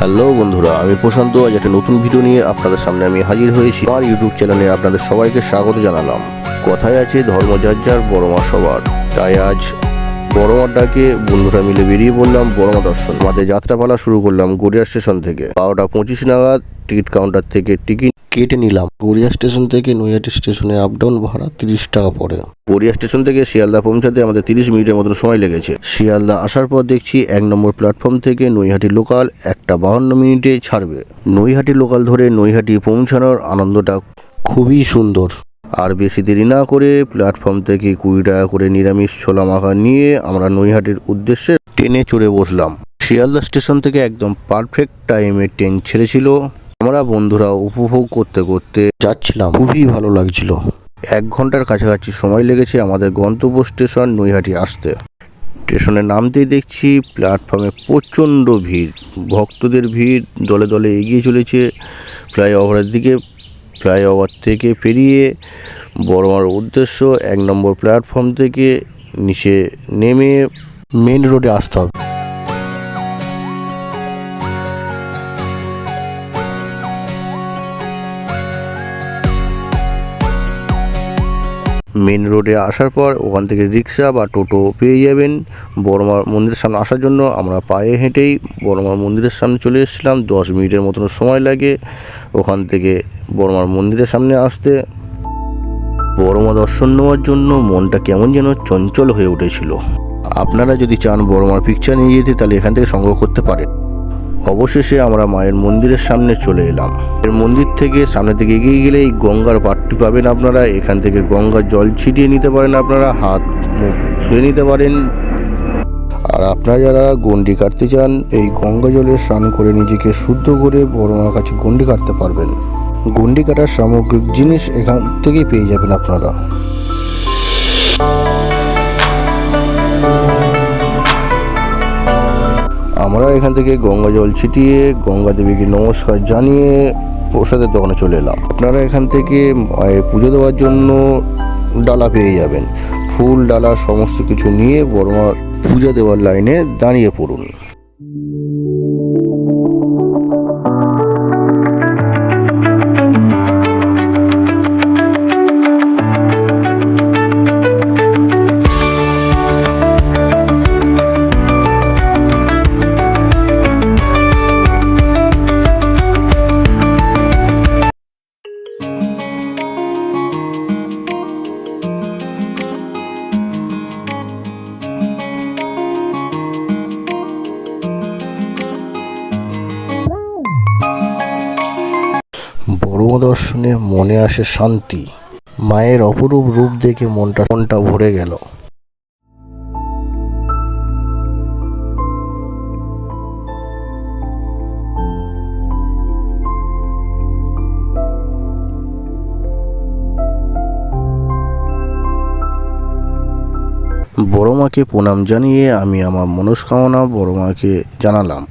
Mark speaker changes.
Speaker 1: Hello বন্ধুরা, আমি প্রশান্ত। আজ একটা নতুন ভিডিও নিয়ে আপনাদের সামনে আমি হাজির হয়েছি। আমার ইউটিউব চ্যানেলে আপনাদের সবাইকে স্বাগত জানালাম। কথায় আছে, ধর্ম যার যার বড়মা সবার। তাই আজ বড়মার ডাকে বন্ধুরা মিলে বেরিয়ে পড়লাম বড়মা দর্শন। আমাদের যাত্রাপালা শুরু করলাম গড়িয়া স্টেশন থেকে। বারোটা পঁচিশ নাগাদ টিকিট কাউন্টার থেকে টিকিট কেটে নিলাম। গড়িয়া স্টেশন থেকে নৈহাটি স্টেশনে আপ ডাউন ভাড়া তিরিশ টাকা পড়ে। গড়িয়া স্টেশন থেকে শিয়ালদা পৌঁছাতে আমাদের তিরিশ মিনিটের মতন সময় লেগেছে। শিয়ালদা আসার পর দেখছি এক নম্বর প্ল্যাটফর্ম থেকে নৈহাটি লোকাল একটা বাহান্ন মিনিটে ছাড়বে। নৈহাটি লোকাল ধরে নৈহাটি পৌঁছানোর আনন্দটা খুবই সুন্দর। আর বেশি দেরি না করে প্ল্যাটফর্ম থেকে কুড়ি টাকা করে নিরামিষ ছোলা মাখা নিয়ে আমরা নৈহাটির উদ্দেশ্যে ট্রেনে চড়ে বসলাম। শিয়ালদা স্টেশন থেকে একদম পারফেক্ট টাইমে ট্রেন ছেড়েছিল। আমরা বন্ধুরা উপভোগ করতে করতে যাচ্ছিলাম। খুবই ভালো লাগছিল। এক ঘণ্টার কাছাকাছি সময় লেগেছে আমাদের গন্তব্য স্টেশন নৈহাটি আসতে। স্টেশনে নামতেই দেখছি, প্ল্যাটফর্মে প্রচণ্ড ভিড়। ভক্তদের ভিড় দলে দলে এগিয়ে চলেছে। ফ্লাইওভারের দিকে, ফ্লাইওভার থেকে পেরিয়ে বড়মার উদ্দেশ্য এক নম্বর প্ল্যাটফর্ম থেকে নিচে নেমে মেন রোডে আসতে হবে। মেন রোডে আসার পর ওখান থেকে রিক্সা বা টোটো পেয়ে যাবেন। বড়মার মন্দিরের সামনে আসার জন্য আমরা পায়ে হেঁটেই বড়মার মন্দিরের সামনে চলে এসেছিলাম। দশ মিনিটের মতন সময় লাগে ওখান থেকে বড়মার মন্দিরের সামনে আসতে। বড়মা দর্শন নেওয়ার জন্য মনটা কেমন যেন চঞ্চল হয়ে উঠেছিল। আপনারা যদি চান বড়মার পিকচার নিয়ে যেতে, তাহলে এখান থেকে সংগ্রহ করতে পারেন। অবশেষে আমরা মায়ের মন্দিরের সামনে চলে এলাম। এর মন্দির থেকে সামনে দিকে এগিয়ে গেলে এই গঙ্গার পাটটি পাবেন আপনারা। এখান থেকে গঙ্গার জল ছিটিয়ে নিতে পারেন আপনারা, হাত, মুখ ধুয়ে নিতে পারেন। আর আপনারা যারা গন্ডি কাটতে চান, এই গঙ্গা জলে স্নান করে নিজেকে শুদ্ধ করে বড় মার কাছে গন্ডি কাটতে পারবেন। গন্ডি কাটার সামগ্রিক জিনিস এখান থেকেই পেয়ে যাবেন আপনারা। আমরা এখান থেকে গঙ্গা জল ছিটিয়ে, গঙ্গা দেবীকে নমস্কার জানিয়ে প্রসাদের দোকানে চলে এলাম। আপনারা এখান থেকে পুজো দেওয়ার জন্য ডালা পেয়ে যাবেন। ফুল, ডালা, সমস্ত কিছু নিয়ে বড়মার পূজা দেওয়ার লাইনে দাঁড়িয়ে পড়ুন। দর্শনে মনে আসে শান্তি। মায়ের অপরূপ রূপ দেখে মনটা মনটা ভরে গেল। বড় মাকে প্রণাম জানিয়ে আমি আমার মনস্কামনা বড় মাকে জানালাম।